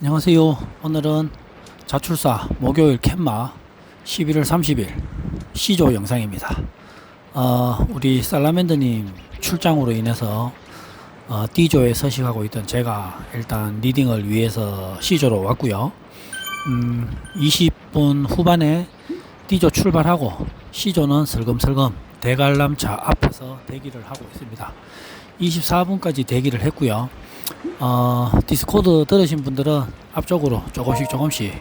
안녕하세요. 오늘은 자출사 목요일 캔마 11월 30일 C조 영상입니다. 어, 우리 살라맨드님 출장으로 인해서 어, D조에 서식하고 있던 제가 일단 리딩을 위해서 C조로 왔고요. 음, 20분 후반에 D조 출발하고 C조는 슬금슬금 대관람차 앞에서 대기를 하고 있습니다. 24분까지 대기를 했고요. 어, 디스코드 들으신 분들은 앞쪽으로 조금씩 조금씩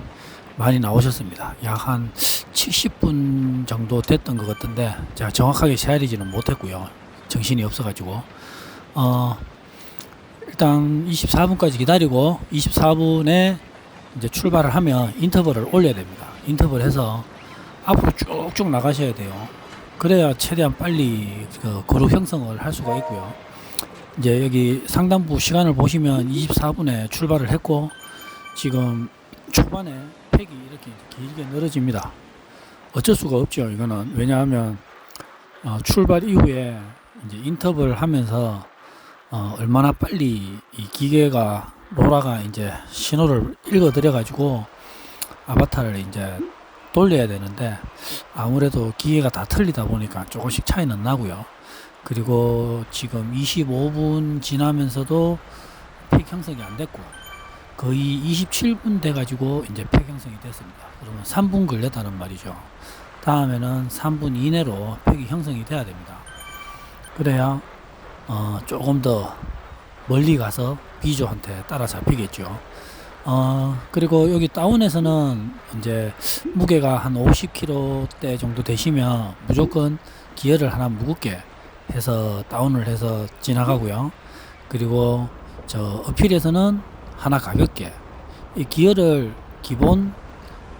많이 나오셨습니다. 약 한 70분 정도 됐던 것 같은데 제가 정확하게 세아리지는 못했고요. 정신이 없어가지고 어, 일단 24분까지 기다리고 24분에 이제 출발을 하면 인터벌을 올려야 됩니다. 인터벌 해서 앞으로 쭉쭉 나가셔야 돼요. 그래야 최대한 빨리 그 그룹 형성을 할 수가 있고요. 이제 여기 상단부 시간을 보시면 24분에 출발을 했고 지금 초반에 팩이 이렇게 길게 늘어집니다. 어쩔 수가 없죠. 이거는 왜냐하면 어, 출발 이후에 이제 인터벌 하면서 어, 얼마나 빨리 이 기계가 로라가 이제 신호를 읽어드려 가지고 아바타를 이제 돌려야 되는데 아무래도 기계가 다 틀리다 보니까 조금씩 차이는 나고요. 그리고 지금 25분 지나면서도 팩 형성이 안 됐고 거의 27분 돼 가지고 이제 팩 형성이 됐습니다. 그러면 3분 걸렸다는 말이죠. 다음에는 3분 이내로 팩이 형성이 돼야 됩니다. 그래야 어 조금 더 멀리 가서 비조한테 따라 잡히겠죠. 어 그리고 여기 다운에서는 이제 무게가 한 50kg대 정도 되시면 무조건 기어를 하나 무겁게 해서 다운을 해서 지나가고요. 그리고 저 어필에서는 하나 가볍게 이 기어를 기본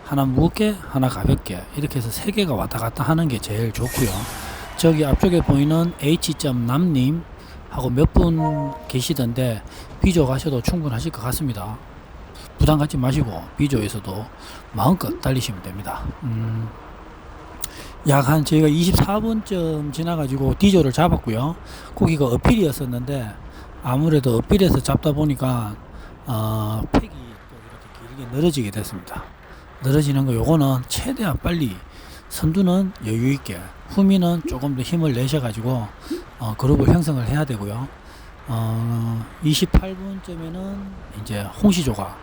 하나 무겁게 하나 가볍게 이렇게 해서 세 개가 왔다 갔다 하는 게 제일 좋고요. 저기 앞쪽에 보이는 H.남님 하고 몇 분 계시던데 비조 가셔도 충분하실 것 같습니다. 부담 갖지 마시고 비조에서도 마음껏 달리시면 됩니다. 음, 약 한 저희가 24분쯤 지나가지고 디조를 잡았고요. 거기가 어필이었었는데 아무래도 어필에서 잡다 보니까 어, 팩이 또 이렇게 길게 늘어지게 됐습니다. 늘어지는 거 요거는 최대한 빨리 선두는 여유 있게 후미는 조금 더 힘을 내셔가지고 어, 그룹을 형성을 해야 되고요. 어, 28분쯤에는 이제 홍시조가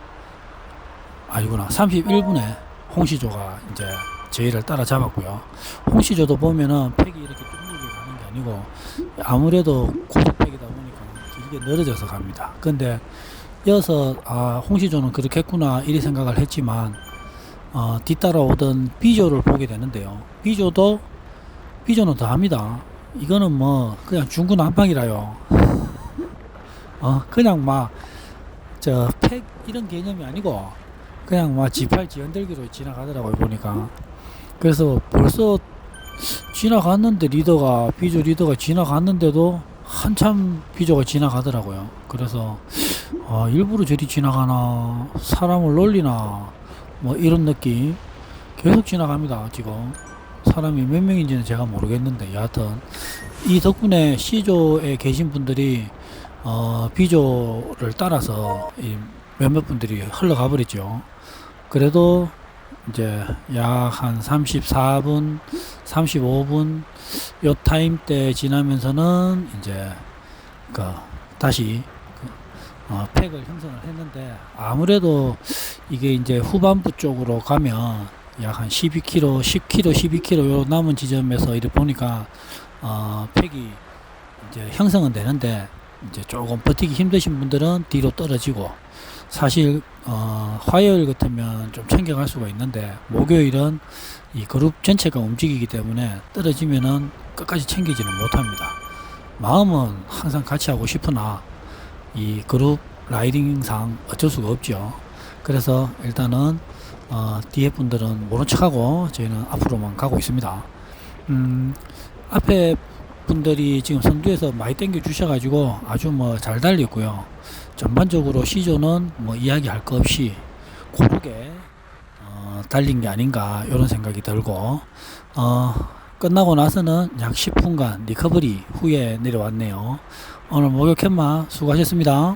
아니구나 31분에 홍시조가 이제 저희를 따라잡았고요. 홍시조도 보면은 팩이 이렇게 둥글게 가는 게 아니고 아무래도 고속팩이다 보니까 길게 늘어져서 갑니다. 근데 이어서 아 홍시조는 그렇게 했구나 이리 생각을 했지만 어, 뒤따라오던 B조를 보게 되는데요. B조도 B조는 더 합니다. 이거는 뭐 그냥 중구 난방이라요. 어 그냥 막 저 팩 이런 개념이 아니고 그냥 막 G8 지연들기로 지나가더라고요 보니까 그래서 벌써 지나갔는데 리더가 비조 리더가 지나갔는데도 한참 비조가 지나가더라고요. 그래서 아, 일부러 저리 지나가나 사람을 놀리나 뭐 이런 느낌 계속 지나갑니다 지금. 사람이 몇 명인지는 제가 모르겠는데 여하튼 이 덕분에 C조에 계신 분들이 어, B조를 따라서 이 몇몇 분들이 흘러가 버렸죠. 그래도 이제 약 한 34분, 35분 요 타임 때 지나면서는 이제 그 다시 그 어, 팩을 형성을 했는데 아무래도 이게 이제 후반부 쪽으로 가면 약 한 12km, 10km, 12km 요 남은 지점에서 이렇게 보니까 어, 팩이 이제 형성은 되는데 이제 조금 버티기 힘드신 분들은 뒤로 떨어지고 사실 어, 화요일 같으면 좀 챙겨갈 수가 있는데 목요일은 이 그룹 전체가 움직이기 때문에 떨어지면은 끝까지 챙기지는 못합니다. 마음은 항상 같이 하고 싶으나 이 그룹 라이딩상 어쩔 수가 없죠. 그래서 일단은 어, 뒤에 분들은 모른 척하고 저희는 앞으로만 가고 있습니다. 음, 앞에 분들이 지금 선두에서 많이 땡겨 주셔가지고 아주 뭐 잘 달렸고요. 전반적으로 시조는 뭐 이야기할 거 없이 고르게 어, 달린 게 아닌가 이런 생각이 들고 어, 끝나고 나서는 약 10분간 리커버리 후에 내려왔네요. 오늘 목욕 캔마 수고하셨습니다.